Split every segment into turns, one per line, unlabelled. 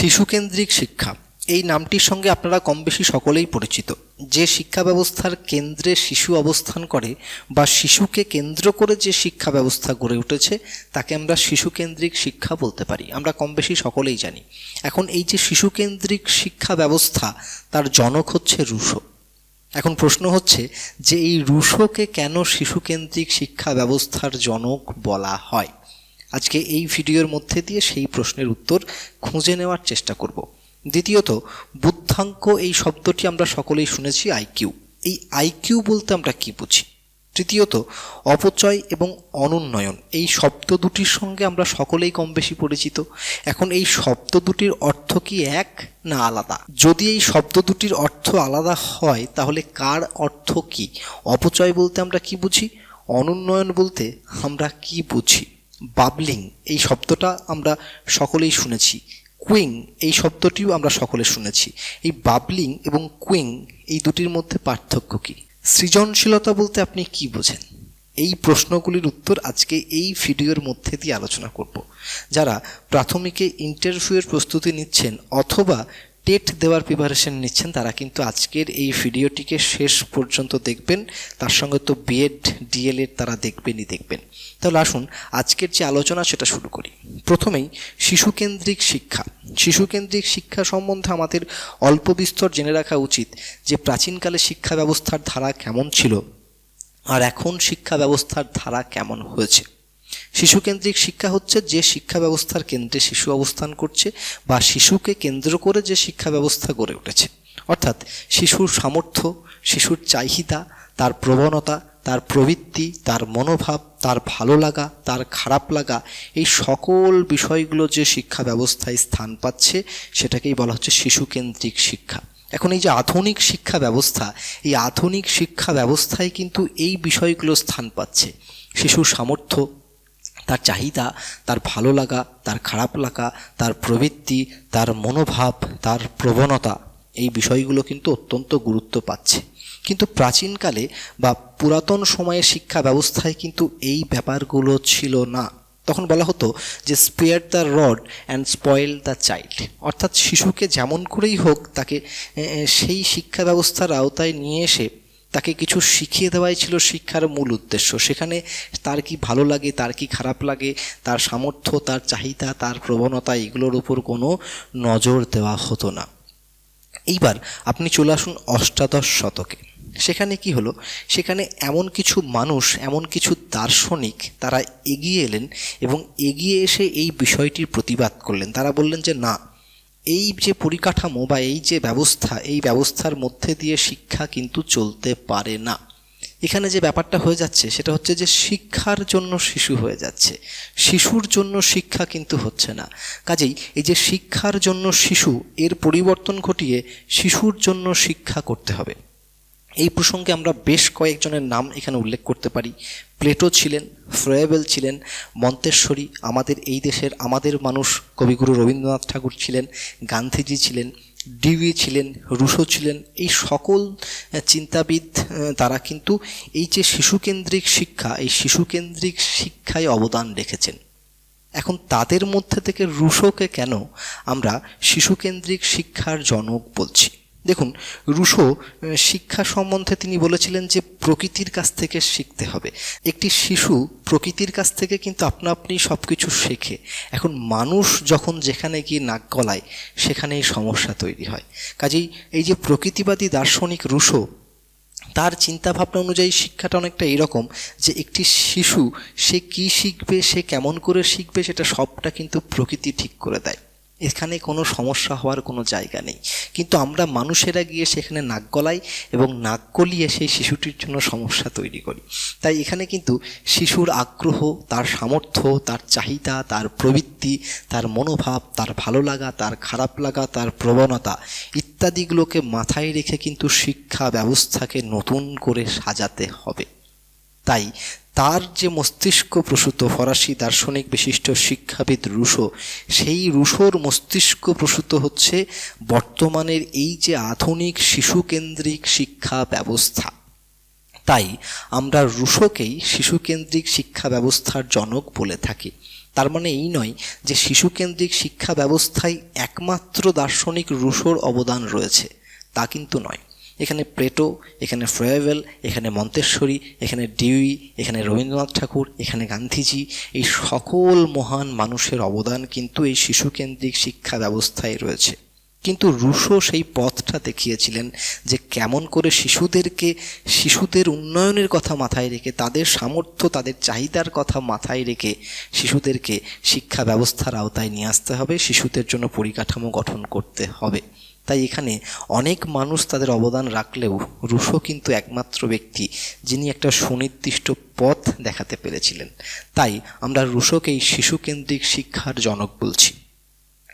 শিশুকেন্দ্রিক শিক্ষা। এই নামটির সঙ্গে আপনারা কম বেশি সকলেই পরিচিত। যে শিক্ষা ব্যবস্থার কেন্দ্রে শিশু অবস্থান করে বা শিশুকে কেন্দ্র করে যে শিক্ষা ব্যবস্থা গড়ে উঠেছে, তাকে আমরা শিশুকেন্দ্রিক শিক্ষা বলতে পারি। আমরা কম বেশি সকলেই জানি। এখন এই যে শিশুকেন্দ্রিক শিক্ষা ব্যবস্থা, তার জনক হচ্ছে রুশো। এখন প্রশ্ন হচ্ছে যে এই রুশোকে কেন শিশুকেন্দ্রিক শিক্ষা ব্যবস্থার জনক বলা হয়? আজকে এই ভিডিওর মধ্যে দিয়ে সেই প্রশ্নের উত্তর খুঁজে নেওয়ার চেষ্টা করব। দ্বিতীয়ত, বুদ্ধাঙ্ক এই শব্দটি আমরা সকলেই শুনেছি আইকিউ এই আইকিউ বলতে আমরা কি বুঝি? তৃতীয়ত, অপচয় এবং অনুন্নয়ন। এই শব্দ দুটির সঙ্গে আমরা সকলেই কম বেশি পরিচিত। এখন এই শব্দ দুটির অর্থ কি এক না আলাদা? যদি এই শব্দ দুটির অর্থ আলাদা হয়, তাহলে কার অর্থ কি? অপচয় বলতে আমরা কি বুঝি? অনুন্নয়ন বলতে আমরা কি বুঝি? বাবলিং, এই শব্দটা আমরা সকলেই শুনেছি। কুইং, এই শব্দটিও আমরা সকলে শুনেছি। এই বাবলিং এবং কুইং, এই দুটির মধ্যে পার্থক্য কী? সৃজনশীলতা বলতে আপনি কি বোঝেন? এই প্রশ্নগুলির উত্তর আজকে এই ভিডিওর মধ্যে দিয়ে আলোচনা করব। যারা প্রাথমিকে ইন্টারভিউয়ের প্রস্তুতি নিচ্ছেন অথবা টেট দেওয়ার প্রিপারেশন নিচ্ছেন তারা। কিন্তু আজকের এই ভিডিওটিকে শেষ পর্যন্ত দেখবেন। তার সঙ্গে তো বিএড ডিএলএড তারা দেখবেনই দেখবেন। তাহলে আসুন, আজকের যে আলোচনা সেটা শুরু করি। প্রথমেই, শিশুকেন্দ্রিক শিক্ষা। শিশুকেন্দ্রিক শিক্ষা সম্বন্ধে আমাদের অল্প বিস্তর জেনে রাখা উচিত যে প্রাচীনকালে শিক্ষা ব্যবস্থার ধারা কেমন ছিল আর এখন শিক্ষা ব্যবস্থার ধারা কেমন হয়েছে। শিশুকেন্দ্রিক শিক্ষা হচ্ছে যে শিক্ষা ব্যবস্থার কেন্দ্রে শিশু অবস্থান করছে বা শিশুকে কেন্দ্র করে যে শিক্ষা ব্যবস্থা গড়ে উঠেছে। অর্থাৎ শিশুর সামর্থ্য, শিশুর চাহিদা, তার প্রবণতা, তার প্রবৃত্তি, তার মনোভাব, তার ভালো লাগা, তার খারাপ লাগা, এই সকল বিষয়গুলো যে শিক্ষা ব্যবস্থায় স্থান পাচ্ছে, সেটাকেই বলা হচ্ছে শিশুকেন্দ্রিক শিক্ষা। এখন এই যে আধুনিক শিক্ষা ব্যবস্থা, এই আধুনিক শিক্ষা ব্যবস্থায় কিন্তু এই বিষয়গুলো স্থান পাচ্ছে। শিশুর সামর্থ্য তার চাহিদা, তার ভালো লাগা, তার খারাপ লাগা, তার প্রবৃত্তি, তার মনোভাব, তার প্রবণতা, এই বিষয়গুলো কিন্তু অত্যন্ত গুরুত্ব পাচ্ছে। কিন্তু প্রাচীনকালে বা পুরাতন সময়ে শিক্ষা ব্যবস্থায় কিন্তু এই ব্যাপারগুলো ছিল না। তখন বলা হতো যে spare the rod and spoil the child অর্থাৎ শিশুকে যেমন করেই হোক তাকে সেই শিক্ষা ব্যবস্থার আওতায় নিয়ে এসে তাকে কিছু শিখিয়ে দেওয়াই ছিল শিক্ষার মূল উদ্দেশ্য। সেখানে তার কি ভালো লাগে, তার কি খারাপ লাগে, তার সামর্থ্য, তার চাহিদা, তার প্রবণতা এগুলোর উপর কোনো নজর দেওয়া হতো না। এইবার আপনি চলে আসুন অষ্টাদশ শতকে। সেখানে কি হলো? সেখানে এমন কিছু মানুষ, এমন কিছু দার্শনিক তারা এগিয়ে এলেন এবং এগিয়ে এসে এই বিষয়টির প্রতিবাদ করলেন। তারা বললেন যে, না এই যে পরিকাঠামো বা এই যে ব্যবস্থা, এই ব্যবস্থার মধ্যে দিয়ে শিক্ষা কিন্তু চলতে পারে না। এখানে যে ব্যাপারটা হয়ে যাচ্ছে, সেটা হচ্ছে যে শিক্ষার জন্য শিশু হয়ে যাচ্ছে। শিশুর জন্য শিক্ষা কিন্তু হচ্ছে না। কাজেই এই যে শিক্ষার জন্য শিশু, এর পরিবর্তন ঘটিয়ে শিশুর জন্য শিক্ষা করতে হবে। এই প্রসঙ্গে আমরা বেশ কয়েকজনের নাম এখানে উল্লেখ করতে পারি। প্লেটো ছিলেন, ফ্রয়েবেল ছিলেন, মন্তেশ্বরী, আমাদের এই দেশের আমাদের মানুষ কবিগুরু রবীন্দ্রনাথ ঠাকুর ছিলেন, গান্ধীজি ছিলেন ডিভি ছিলেন, রুশো ছিলেন, এই সকল চিন্তাবিদ তারা কিন্তু এই যে শিশুকেন্দ্রিক শিক্ষা, এই শিশুকেন্দ্রিক শিক্ষায় অবদান রেখেছেন। এখন তাদের মধ্যে থেকে রুশোকে কেন আমরা শিশুকেন্দ্রিক শিক্ষার জনক বলছি? দেখুন, রুশো শিক্ষা সম্বন্ধে তিনি বলেছিলেন যে প্রকৃতির কাছ থেকে শিখতে হবে। একটি শিশু প্রকৃতির কাছ থেকে কিন্তু আপনা আপনি সব কিছু শেখে। এখন মানুষ যখন যেখানে গিয়ে নাক গলায়, সেখানেই সমস্যা তৈরি হয়। কাজেই এই যে প্রকৃতিবাদী দার্শনিক রুশো, তার চিন্তাভাবনা অনুযায়ী শিক্ষাটা অনেকটা এরকম যে একটি শিশু সে কি শিখবে, সে কেমন করে শিখবে, সেটা সবটা কিন্তু প্রকৃতি ঠিক করে দেয়। এখানে কোনো সমস্যা হওয়ার কোনো জায়গা নেই। কিন্তু আমরা মানুষেরা গিয়ে সেখানে নাক গলাই এবং নাক গলিয়ে সেই শিশুটির জন্য সমস্যা তৈরি করি। তাই এখানে কিন্তু শিশুর আগ্রহ, তার সামর্থ্য, তার চাহিদা, তার প্রবৃত্তি, তার মনোভাব, তার ভালো লাগা, তার খারাপ লাগা, তার প্রবণতা ইত্যাদিগুলোকে মাথায় রেখে কিন্তু শিক্ষা ব্যবস্থাকে নতুন করে সাজাতে হবে। তাই তার যে মস্তিষ্ক প্রসূত ফরাসি দার্শনিক বিশিষ্ট শিক্ষাবিদ রুশো, সেই রুশোর মস্তিষ্ক প্রসূত হচ্ছে বর্তমানের এই যে আধুনিক শিশুকেন্দ্রিক শিক্ষা ব্যবস্থা। তাই আমরা রুশোকেই শিশুকেন্দ্রিক শিক্ষা ব্যবস্থার জনক বলে থাকি। তার মানে এই নয় যে শিশুকেন্দ্রিক শিক্ষা ব্যবস্থায় একমাত্র দার্শনিক রুশোর অবদান রয়েছে, তা কিন্তু নয়। এখানে প্লেটো, এখানে ফ্রয়েভেল এখানে মন্তেশ্বরী, এখানে ডিউই, এখানে রবীন্দ্রনাথ ঠাকুর, এখানে গান্ধীজি, এই সকল মহান মানুষের অবদান কিন্তু এই শিশুকেন্দ্রিক শিক্ষা ব্যবস্থায় রয়েছে। কিন্তু রুশো সেই পথটা দেখিয়েছিলেন যে কেমন করে শিশুদেরকে, শিশুদের উন্নয়নের কথা মাথায় রেখে, তাদের সামর্থ্য, তাদের চাহিদার কথা মাথায় রেখে শিশুদেরকে শিক্ষা ব্যবস্থার আওতায় নিয়ে আসতে হবে, শিশুদের জন্য পরিকাঠামো গঠন করতে হবে। তাই এখানে অনেক মানুষ তাদের অবদান রাখলেও রুশো কিন্তু একমাত্র ব্যক্তি যিনি একটা সুনির্দিষ্ট পথ দেখাতে পেরেছিলেন। তাই আমরা রুশোকেই শিশুকেন্দ্রিক শিক্ষার জনক বলছি।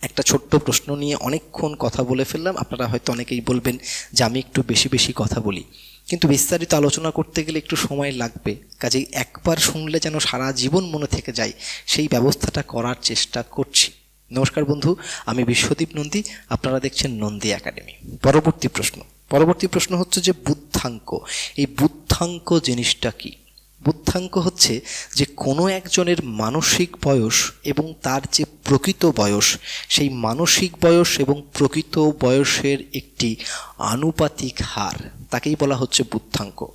একটা ছোট্ট প্রশ্ন নিয়ে অনেকক্ষণ কথা বলে ফেললাম। আপনারা হয়তো অনেকেই বলবেন যে আমি একটু বেশি বেশি কথা বলি। কিন্তু বিস্তারিত আলোচনা করতে গেলে একটু সময় লাগবে। কাজেই একবার শুনলে যেন সারা জীবন মনে থেকে যায়, সেই ব্যবস্থাটা করার চেষ্টা করছি। নমস্কার বন্ধু আমি বিশ্বদীপ নন্দী আপনারা দেখছেন নন্দী একাডেমি। পরবর্তী প্রশ্ন। পরবর্তী প্রশ্ন হচ্ছে যে বুদ্ধাঙ্ক। এই বুদ্ধাঙ্ক জিনিসটা কি? বুদ্ধাঙ্ক হচ্ছে যে কোনো একজনের মানসিক বয়স এবং তার যে প্রকৃত বয়স সেই মানসিক বয়স এবং প্রকৃত বয়সের একটি আনুপাতিক হার তাকেই বলা হচ্ছে বুদ্ধাঙ্ক।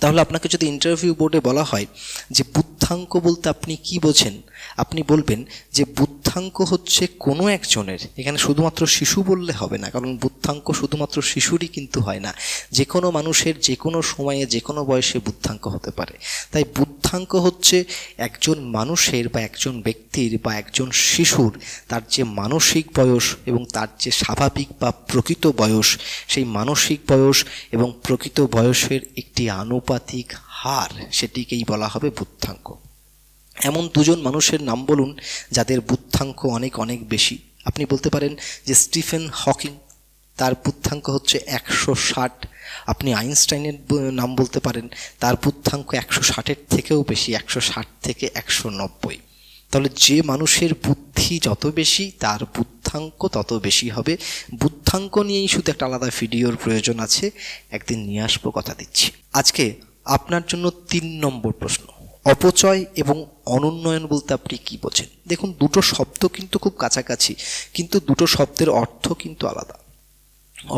তাহলে আপনাকে যদি ইন্টারভিউ বোর্ডে বলা হয় যে বুদ্ধাঙ্ক বলতে আপনি কি বোঝেন, আপনি বলবেন যে বুদ্ধাঙ্ক হচ্ছে কোনো একজনের, এখানে শুধুমাত্র শিশু বললে হবে না, কারণ বুদ্ধাঙ্ক শুধুমাত্র শিশুরই কিন্তু হয় না, যে কোনো মানুষের যে কোনো সময়ে, যে কোনো বয়সে বুদ্ধাঙ্ক হতে পারে। তাই বুদ্ধাঙ্ক হচ্ছে একজন মানুষের বা একজন ব্যক্তির বা একজন শিশুর তার যে মানসিক বয়স এবং তার যে স্বাভাবিক বা প্রকৃত বয়স, সেই মানসিক বয়স এবং প্রকৃত বয়সের একটি আনুপাতিক হার, সেটিকেই বলা হবে বুদ্ধাঙ্ক। এমন দুজন মানুষের নাম বলুন যাদের বুদ্ধাঙ্ক অনেক অনেক বেশি। আপনি বলতে পারেন যে স্টিফেন হকিং, তার বুদ্ধাঙ্ক হচ্ছে একশো ষাট আপনি আইনস্টাইনের নাম বলতে পারেন, তার বুদ্ধাঙ্ক একশো ষাটের থেকেও বেশি, একশো ষাট থেকে একশো নব্বই। তাহলে যে মানুষের বুদ্ধি যত বেশি, তার বুদ্ধাঙ্ক তত বেশি হবে। বুদ্ধাঙ্ক নিয়েই শুধু একটা আলাদা ভিডিওর প্রয়োজন আছে, একদিন নিয়ে আসব কথা দিচ্ছি। আজকে আপনার জন্য তিন নম্বর প্রশ্ন, অপচয় এবং অনুন্নয়ন বলতে আপনি কি বোঝেন? দেখুন, দুটো শব্দ কিন্তু খুব কাছাকাছি, কিন্তু দুটো শব্দের অর্থ কিন্তু আলাদা।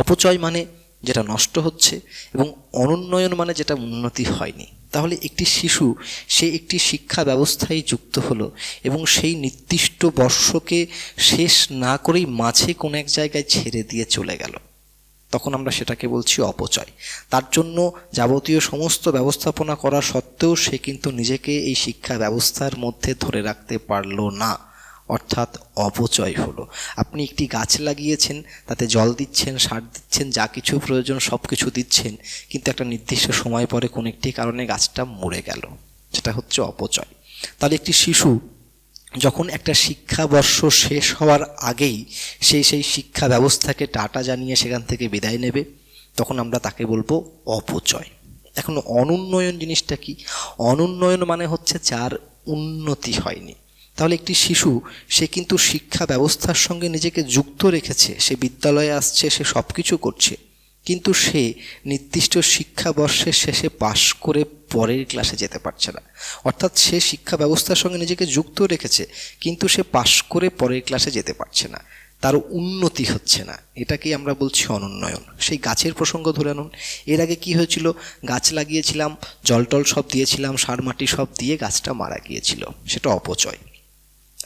অপচয় মানে যেটা নষ্ট হচ্ছে এবং অনুন্নয়ন মানে যেটা উন্নতি হয়নি। তাহলে একটি শিশু, সে একটি শিক্ষা ব্যবস্থায় যুক্ত হলো এবং সেই নির্দিষ্ট বর্ষকে শেষ না করেই মাঝে কোনো এক জায়গায় ছেড়ে দিয়ে চলে গেল। তখন আমরা সেটাকে বলছি অপচয়। তার জন্য যাবতীয় সমস্ত ব্যবস্থাপনা করা সত্ত্বেও সে কিন্তু নিজেকে এই শিক্ষা ব্যবস্থার মধ্যে ধরে রাখতে পারল না। অর্থাৎ অপচয় হলো। আপনি একটি গাছ লাগিয়েছেন, তাতে জল দিচ্ছেন, সার দিচ্ছেন, যা কিছু প্রয়োজন সব কিছু দিচ্ছেন, কিন্তু একটা নির্দিষ্ট সময় পরে কোনো একটি কারণে গাছটা মরে গেল সেটা হচ্ছে অপচয়। তাহলে একটি শিশু যখন একটা শিক্ষাবর্ষ শেষ হওয়ার আগেই সে সেই শিক্ষা ব্যবস্থাকে টাটা জানিয়ে সেখান থেকে বিদায় নেবে, তখন আমরা তাকে বলব অপচয়। এখন অনুন্নয়ন জিনিসটা কি? অনুন্নয়ন মানে হচ্ছে যার উন্নতি হয়নি। তাহলে একটি শিশু, সে কিন্তু শিক্ষা ব্যবস্থার সঙ্গে নিজেকে যুক্ত রেখেছে, সে বিদ্যালয়ে আসছে, সে সব কিছু করছে। কিন্তু সে নির্দিষ্ট শিক্ষাবর্ষের শেষে পাশ করে পরের ক্লাসে যেতে পারছে না। অর্থাৎ সে শিক্ষা ব্যবস্থার সঙ্গে নিজেকে যুক্ত রেখেছে, কিন্তু সে পাশ করে পরের ক্লাসে যেতে পারছে না। তার উন্নতি হচ্ছে না। এটাকেই আমরা বলছি অনুন্নয়ন সেই গাছের প্রসঙ্গ ধরে আনুন। এর আগে কি হয়েছিল? গাছ লাগিয়েছিলাম, জল টল সব দিয়েছিলাম, সার মাটি সব দিয়ে গাছটা মারা গিয়েছিল। সেটা অপচয়।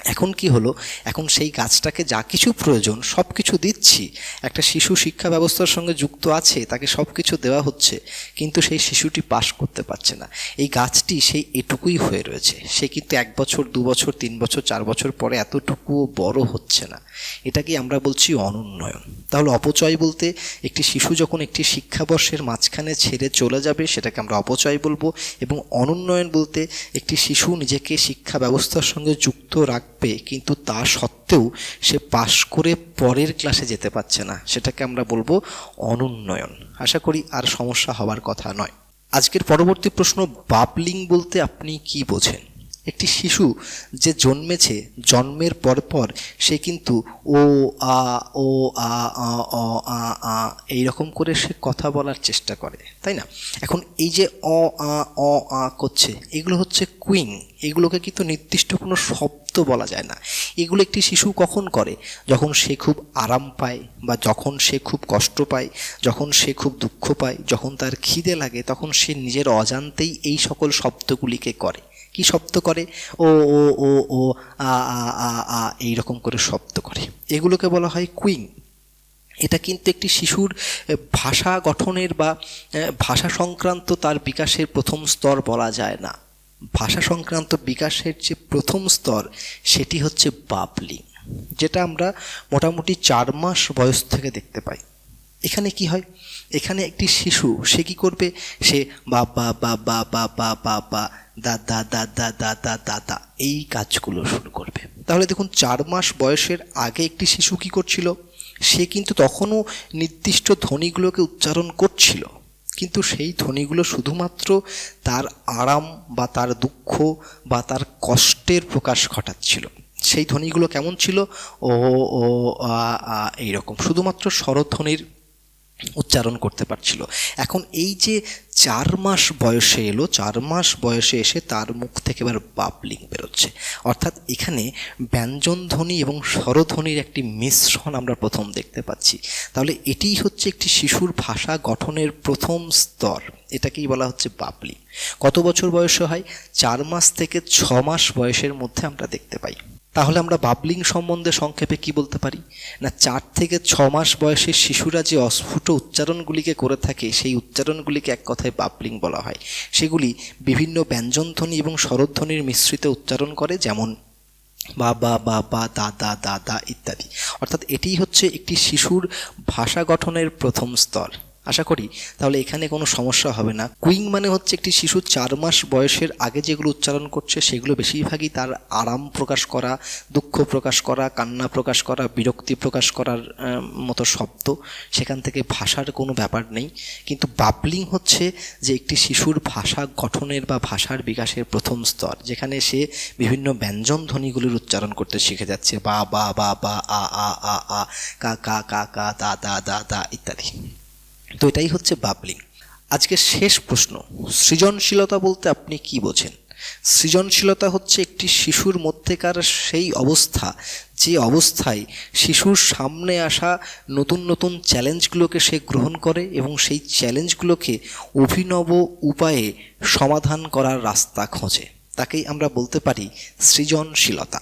এখন কি হলো? এখন সেই গাছটাকে যা কিছু প্রয়োজন সব কিছু দিচ্ছি। একটা শিশু শিক্ষা ব্যবস্থার সঙ্গে যুক্ত আছে, তাকে সব কিছু দেওয়া হচ্ছে, কিন্তু সেই শিশুটি পাশ করতে পারছে না। এই গাছটি সেই এটুকুই হয়ে রয়েছে। সে কিন্তু এক বছর, দু বছর, তিন বছর, চার বছর পরে এতটুকুও বড় হচ্ছে না। এটাকে আমরা বলছি অনুন্নয়ন? তাহলে অপচয় বলতে একটি শিশু যখন একটি শিক্ষাবর্ষের মাঝখানে ছেড়ে চলে যাবে, সেটাকে আমরা অপচয় বলব। এবং অনুন্নয়ন বলতে একটি শিশু নিজেকে শিক্ষা ব্যবস্থার সঙ্গে যুক্ত রাখবে কিন্তু তা সত্ত্বেও সে পাশ করে পরের ক্লাসে যেতে পারছে না। সেটাকে আমরা বলব অনুন্নয়ন। আশা করি আর সমস্যা হওয়ার কথা নয়। আজকের পরবর্তী প্রশ্ন, বাবলিং বলতে আপনি কি বোঝেন? একটি শিশু যে জন্মেছে, জন্মের পর পর সে কিন্তু ও, আ ও, আ আ অ, আ আ, এইরকম করে সে কথা বলার চেষ্টা করে, তাই না? এখন এই যে অ, আ অ, আ করছে, এগুলো হচ্ছে কুইং, এগুলোকে কিন্তু নির্দিষ্ট কোনো শব্দ বলা যায় না। এগুলো একটি শিশু কখন করে? যখন সে খুব আরাম পায় বা যখন সে খুব কষ্ট পায়, যখন সে খুব দুঃখ পায়, যখন তার খিদে লাগে, তখন সে নিজের অজান্তেই এই সকল শব্দগুলিকে করে। কি শব্দ করে? ও ও ও ও, আ আ আ আ, এইরকম করে শব্দ করে। এগুলোকে বলা হয় কুইং। এটা কিন্তু একটি শিশুর ভাষা গঠনের বা ভাষা সংক্রান্ত তার বিকাশের প্রথম স্তর বলা যায় না। ভাষা সংক্রান্ত বিকাশের যে প্রথম স্তর, সেটি হচ্ছে বাবলিং, যেটা আমরা মোটামুটি চার মাস বয়স থেকে দেখতে পাই। এখানে কি হয়? এখানে একটি শিশু, সে কি করবে? সে বা বা বা বা বা বা বা বা, দা দা দা দা দা দা দা দা, এই কাজগুলো শুরু করবে। তাহলে দেখুন, চার মাস বয়সের আগে একটি শিশু কি করছিল? সে কিন্তু তখনও নির্দিষ্ট ধ্বনিগুলোকে উচ্চারণ করছিল। কিন্তু সেই ধ্বনিগুলো শুধুমাত্র তার আরাম বা তার দুঃখ বা তার কষ্টের প্রকাশ ঘটাচ্ছিল। সেই ধ্বনিগুলো কেমন ছিল? ও ও, আ আ, এইরকম। শুধুমাত্র স্বরধ্বনির উচ্চারণ করতে পারছিল। এখন এই যে চার মাস বয়সে এলো, চার মাস বয়সে এসে তার মুখ থেকে এবার বাবলিং বেরোচ্ছে। অর্থাৎ এখানে ব্যঞ্জনধ্বনি এবং স্বরধ্বনির একটি মিশ্রণ আমরা প্রথম দেখতে পাচ্ছি। তাহলে এটিই হচ্ছে একটি শিশুর ভাষা গঠনের প্রথম স্তর। এটাকেই বলা হচ্ছে বাবলিং কত বছর বয়সে হয়? চার মাস থেকে ছ মাস বয়সের মধ্যে আমরা দেখতে পাই। তাহলে আমরা বাবলিং সম্বন্ধে সংক্ষেপে কি বলতে পারি? না, চার থেকে ছ মাস বয়সের শিশুরা যে অস্ফুট উচ্চারণগুলিকে করে থাকে, সেই উচ্চারণগুলিকে এক কথায় বাবলিং বলা হয়। সেগুলি বিভিন্ন ব্যঞ্জনধ্বনি এবং স্বরধ্বনির মিশ্রিত উচ্চারণ করে, যেমন বা বা বা বা, দা দা দা দা, ইত্যাদি। অর্থাৎ এটিই হচ্ছে একটি শিশুর ভাষা গঠনের প্রথম স্তর। আশা করি, তাহলে এখানে কোনো সমস্যা হবে না। কুইং মানে হচ্ছে একটি শিশু চার মাস বয়সের আগে যেগুলো উচ্চারণ করছে, সেগুলো বেশিরভাগই তার আরাম প্রকাশ করা, দুঃখ প্রকাশ করা, কান্না প্রকাশ করা, বিরক্তি প্রকাশ করার মতো শব্দ। সেখান থেকে ভাষার কোনো ব্যাপার নেই। কিন্তু বাবলিং হচ্ছে যে একটি শিশুর ভাষা গঠনের বা ভাষার বিকাশের প্রথম স্তর, যেখানে সে বিভিন্ন ব্যঞ্জন ধ্বনিগুলির উচ্চারণ করতে শিখে যাচ্ছে। বা বা বা বা, আ আ আ আ, কা কা কা কা দা দা দা দা ইত্যাদি। তো এটাই হচ্ছে বাবলিং। আজকে শেষ প্রশ্ন, সৃজনশীলতা বলতে আপনি কি বোঝেন? সৃজনশীলতা হচ্ছে একটি শিশুর মধ্যেকার সেই অবস্থা, যে অবস্থায় শিশুর সামনে আসা নতুন নতুন চ্যালেঞ্জগুলোকে সে গ্রহণ করে এবং সেই চ্যালেঞ্জগুলোকে অভিনব উপায়ে সমাধান করার রাস্তা খোঁজে। তাকেই আমরা বলতে পারি সৃজনশীলতা।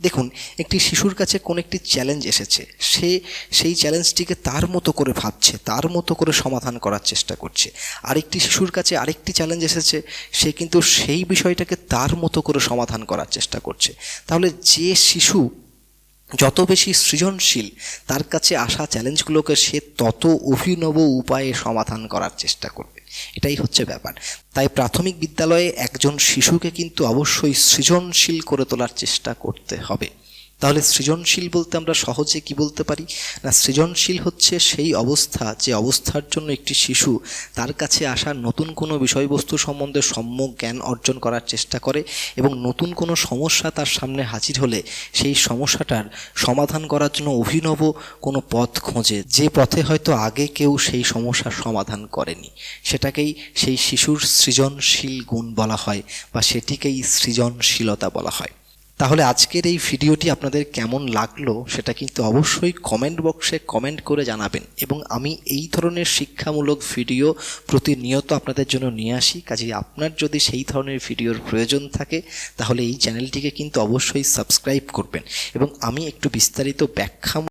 দেখুন, একটি শিশুর কাছে কোন একটি চ্যালেঞ্জ এসেছে, সে সেই চ্যালেঞ্জটিকে তার মতো করে ভাবছে, তার মতো করে সমাধান করার চেষ্টা করছে। আরেকটি শিশুর কাছে আরেকটি চ্যালেঞ্জ এসেছে, সে কিন্তু সেই বিষয়টাকে তার মতো করে সমাধান করার চেষ্টা করছে। তাহলে যে শিশু যত বেশি সৃজনশীল, তার কাছে আসা চ্যালেঞ্জগুলোকে সে তত অভিনব উপায়ে সমাধান করার চেষ্টা করবে। এটাই হচ্ছে ব্যাপার। তাই প্রাথমিক বিদ্যালয়ে একজন শিশুকে কিন্তু অবশ্যই সৃজনশীল করে তোলার চেষ্টা করতে হবে। তাহলে সৃজনশীল বলতে আমরা সহজে কি বলতে পারি? না, সৃজনশীল হচ্ছে সেই অবস্থা, যে অবস্থার জন্য একটি শিশু তার কাছে আসা নতুন কোনো বিষয়বস্তু সম্বন্ধে সম্যক জ্ঞান অর্জন করার চেষ্টা করে এবং নতুন কোনো সমস্যা তার সামনে হাজির হলে সেই সমস্যাটার সমাধান করার জন্য অভিনব কোনো পথ খোঁজে। যে পথে হয়তো আগে কেউ সেই সমস্যার সমাধান করেনি। সেটাকেই সেই শিশুর সৃজনশীল গুণ বলা হয় বা সেটিকেই সৃজনশীলতা বলা হয়। তাহলে আজকের এই ভিডিওটি আপনাদের কেমন লাগল সেটা কিন্তু অবশ্যই কমেন্ট বক্সে কমেন্ট করে জানাবেন। এবং আমি এই ধরনের শিক্ষামূলক ভিডিও প্রতিনিয়ত আপনাদের জন্য নিয়ে আসি। কাজেই আপনার যদি সেই ধরনের ভিডিওর প্রয়োজন থাকে, তাহলে এই চ্যানেলটিকে কিন্তু অবশ্যই সাবস্ক্রাইব করবেন। এবং আমি একটু বিস্তারিত ব্যাখ্যামূলক